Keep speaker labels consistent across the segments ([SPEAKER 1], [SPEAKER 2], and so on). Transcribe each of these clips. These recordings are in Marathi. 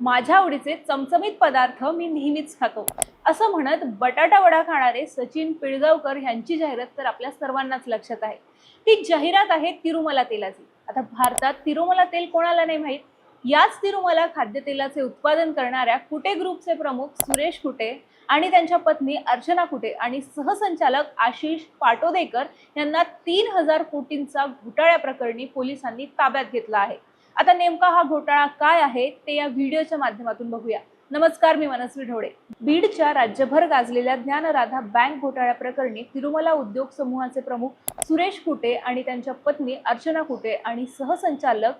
[SPEAKER 1] माझ्या आवडीचे चमचमीत पदार्थ मी नेहमीच खातो. असं म्हणत बटाटा वडा खाणारे सचिन पिळगावकर यांची जाहिरात तर आपल्या सर्वांनाच लक्षात आहे. ती जाहिरात आहे तिरुमला तेलाची. आता भारतात तिरुमला तेल कोणाला नाही माहीत? याच तिरुमला खाद्यतेलाचे उत्पादन करणाऱ्या कुटे ग्रुपचे प्रमुख सुरेश कुटे आणि त्यांच्या पत्नी अर्चना कुटे आणि सहसंचालक आशिष पाटोदेकर यांना तीन हजार कोटींचा घोटाळ्या प्रकरणी पोलिसांनी ताब्यात घेतला आहे. आता नेमका हा घोटाळा काय आहे ते या व्हिडिओच्या माध्यमातून बघूया. नमस्कार मी मनस्वी ढोळे बीडच्या राज्यभर गाजलेल्या ज्ञानराधा बँक घोटाळ्या प्रकरणी तिरुमला उद्योग समूहाचे प्रमुख सुरेश कुटे आणि त्यांच्या पत्नी अर्चना कुटे आणि सहसंचालक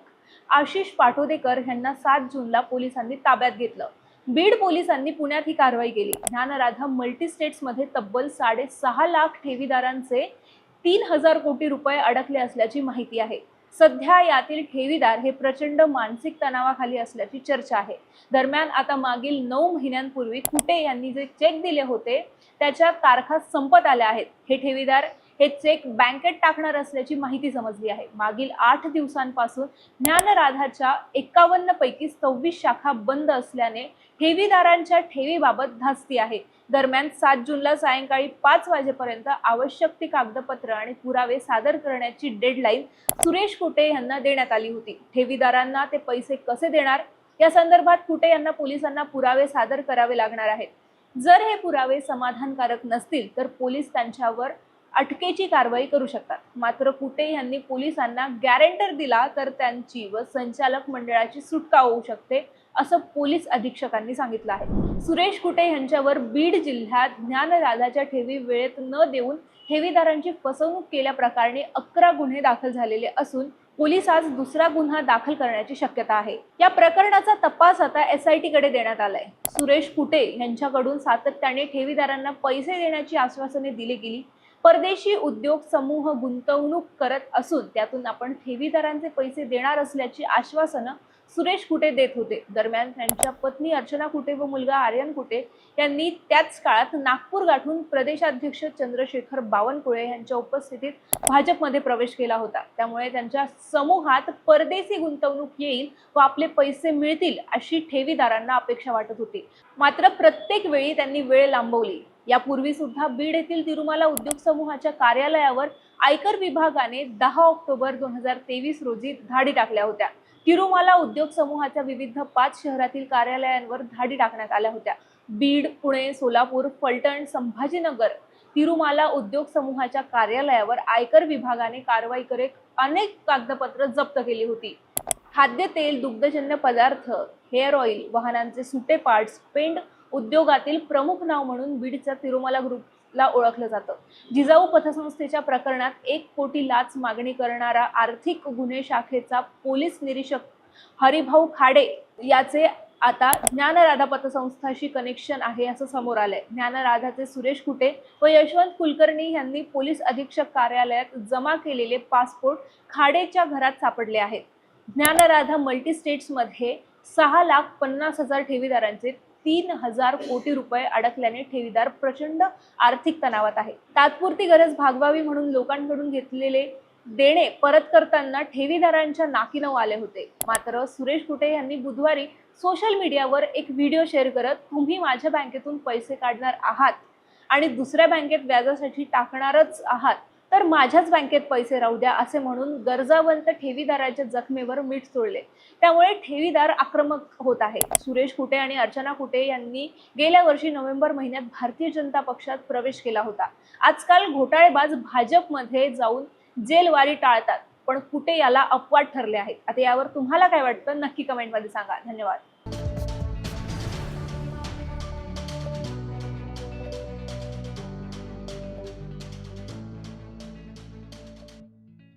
[SPEAKER 1] आशिष पाटोदेकर यांना सात जूनला पोलिसांनी ताब्यात घेतलं. बीड पोलिसांनी पुण्यात ही कारवाई केली. ज्ञानराधा मल्टीस्टेट्समध्ये तब्बल साडेसहा लाख ठेवीदारांचे तीन हजार कोटी रुपये अडकले असल्याची माहिती आहे. सध्या यातील ठेवीदार हे प्रचंड मानसिक तणावाखाली असल्याची चर्चा आहे. दरम्यान आता मागील नऊ महिन्यांपूर्वी कुटे यांनी जे चेक दिले होते त्याच्या तारखा संपत आल्या आहेत. हे ठेवीदार हे चेक बँकेत टाकणार असल्याची माहिती समजली आहे. मागील आठ दिवसांपासून ज्ञानराधाच्या एकावन्न पैकी सव्वीस शाखा बंद असल्याने ठेवीदारांच्या ठेवीबाबत धास्ती आहे. दरम्यान सात जूनला सायंकाळी पाच वाजेपर्यंत आवश्यक ती कागदपत्र आणि पुरावे सादर करण्याची डेडलाईन सुरेश कुटे यांना देण्यात आली होती. ठेवीदारांना ते पैसे कसे देणार? या संदर्भात कुटे यांना पोलिसांना पुरावे सादर करावे लागणार आहेत. जर हे पुरावे समाधानकारक नसतील तर पोलीस त्यांच्यावर अटकेची कारवाई करू शकतात. मात्र कुटे यांनी पोलिसांना गॅरेंटर दिला तर त्यांची व संचालक मंडळाची सुटका होऊ शकते असं पोलीस अधीक्षकांनी सांगितलं आहे. सुरेश कुटे यांच्यावर बीड जिल्ह्यात ज्ञानराधाच्या ठेवी वेळेत न देऊन ठेवीदारांची फसवणूक केल्याप्रकरणी अकरा गुन्हे दाखल झालेले असून पोलीस आज दुसरा गुन्हा दाखल करण्याची शक्यता आहे. या प्रकरणाचा तपास आता एस आय टी कडे देण्यात आलाय. सुरेश कुटे यांच्याकडून सातत्याने ठेवीदारांना पैसे देण्याची आश्वासने दिली गेली परदेशी उद्योग समूह गुंतवणूक करत असून त्यातून आपण ठेवीदारांचे पैसे देणार असल्याची आश्वासनं सुरेश कुटे देत होते. दरम्यान त्यांच्या पत्नी अर्चना कुटे व मुलगा आर्यन कुटे यांनी त्याच काळात नागपूर गाठून प्रदेशाध्यक्ष चंद्रशेखर बावनकुळे यांच्या उपस्थितीत भाजपमध्ये प्रवेश केला होता. त्यामुळे त्यांच्या समूहात परदेशी गुंतवणूक येईल व आपले पैसे मिळतील अशी ठेवीदारांना अपेक्षा वाटत होती. मात्र प्रत्येक वेळी त्यांनी वेळ लांबवली. यापूर्वी सुद्धा बीड येथील तिरुमाला उद्योग समूहाच्या कार्यालयावर आयकर विभागाने दहा ऑक्टोबर दोन हजार तेवीस रोजी धाडी टाकल्या होत्या. तिरुमाला उद्योग समूहाच्या विविध पाच शहरातील कार्यालयांवर धाडी टाकण्यात आल्या होत्या. बीड पुणे सोलापूर फलटण संभाजीनगर तिरुमाला उद्योग समूहाच्या कार्यालयावर आयकर विभागाने कारवाई करत अनेक कागदपत्र जप्त केली होती. खाद्यतेल दुग्धजन्य पदार्थ हेअर ऑइल वाहनांचे सुटे पार्ट्स पेंड उद्योगातील प्रमुख नाव म्हणून बीडच्या तिरुमला ग्रुपला ओळखलं जातं. जिजाऊ पथसंस्थेच्या प्रकरणात एक कोटी लाच मागणी करणारा आर्थिक गुन्हे शाखेचा पोलीस निरीक्षक हरिभाऊ खाडे याचे आता ज्ञानराधा पतसंस्थाशी कनेक्शन आहे असं समोर आलंय. ज्ञानराधाचे सुरेश कुटे व यशवंत कुलकर्णी यांनी पोलीस अधीक्षक कार्यालयात जमा केलेले पासपोर्ट खाडेच्या घरात सापडले आहेत. ज्ञानराधा मल्टीस्टेट्समध्ये सहा लाख पन्नास हजार ठेवीदारांचे तीन हजार कोटी रुपये अडकल्याने ठेवीदार प्रचंड आर्थिक तणावात आहे. तात्पुरती गरज भागवावी म्हणून लोकांकडून घेतलेले देणे परत करताना ठेवीदारांच्या नाकीनं आले होते. मात्र सुरेश कुटे यांनी बुधवारी सोशल मीडियावर एक व्हिडिओ शेअर करत तुम्ही माझ्या बँकेतून पैसे काढणार आहात आणि दुसऱ्या बँकेत व्याजासाठी टाकणारच आहात. तर माझ्याच बँकेत पैसे राहू द्या असे म्हणून गरजावंत ठेवीदाराच्या जखमेवर मीठ चोळले. त्यामुळे ठेवीदार आक्रमक होत आहे. सुरेश कुटे आणि अर्चना कुटे यांनी गेल्या वर्षी नोव्हेंबर महिन्यात भारतीय जनता पक्षात प्रवेश केला होता. आजकाल घोटाळेबाज भाजपमध्ये जाऊन जेलवारी टाळतात. पण कुटे याला अपवाद ठरले आहेत. आता यावर तुम्हाला काय वाटतं? नक्की कमेंटमध्ये सांगा. धन्यवाद.